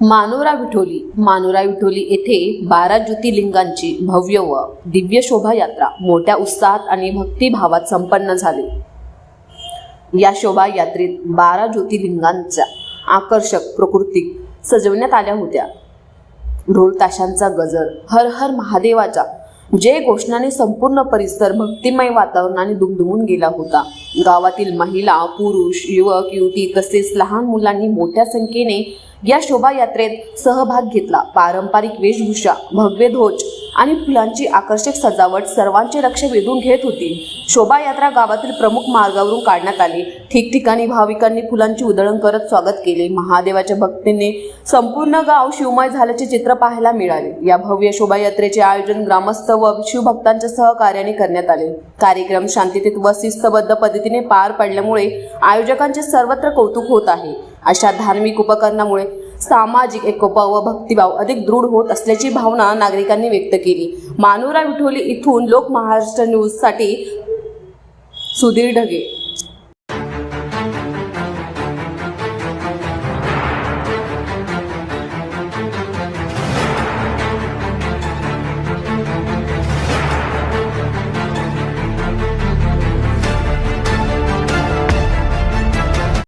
मानोरा विठोली मानोरा विठोली येथे बारा ज्योतिर्लिंगांची भव्य व दिव्य शोभायात्रा मोठ्या उत्साहात आणि भक्तिभावात संपन्न झाली. या शोभायात्रेत बारा ज्योतिर्लिंगांच्या आकर्षक प्रकृती सजवण्यात आल्या होत्या. ढोल ताशांचा गजर हर हर महादेवाचा जय घोषणाने संपूर्ण परिसर भक्तिमय वातावरणाने दुमदुमून गेला होता. गावातील महिला पुरुष युवक युवती तसेच लहान मुलांनी मोठ्या संख्येने या शोभायात्रेत सहभाग घेतला. पारंपरिक वेशभूषा भव्य ध्वज आणि फुलांची आकर्षक सजावट सर्वांचे लक्ष वेधून घेत होती. शोभायात्रा गावातील प्रमुख मार्गावरून काढण्यात आली. ठिकठिकाणी भाविकांनी फुलांची उधळण करत स्वागत केले. महादेवाच्या भक्तीने संपूर्ण गाव शिवमय झाल्याचे चित्र पाहायला मिळाले. या भव्य शोभायात्रेचे आयोजन ग्रामस्थ व शिवभक्तांच्या सहकार्याने करण्यात आले. कार्यक्रम शांततेत व शिस्तबद्ध पद्धतीने पार पडल्यामुळे आयोजकांचे सर्वत्र कौतुक होत आहे. अशा धार्मिक उपकरणामुळे सामाजिक एकोपा व भक्तिभाव अधिक दृढ होत असल्याची भावना नागरिकांनी व्यक्त केली. मानोरा विठोली इथून लोक महाराष्ट्र न्यूजसाठी सुधीर ढगे.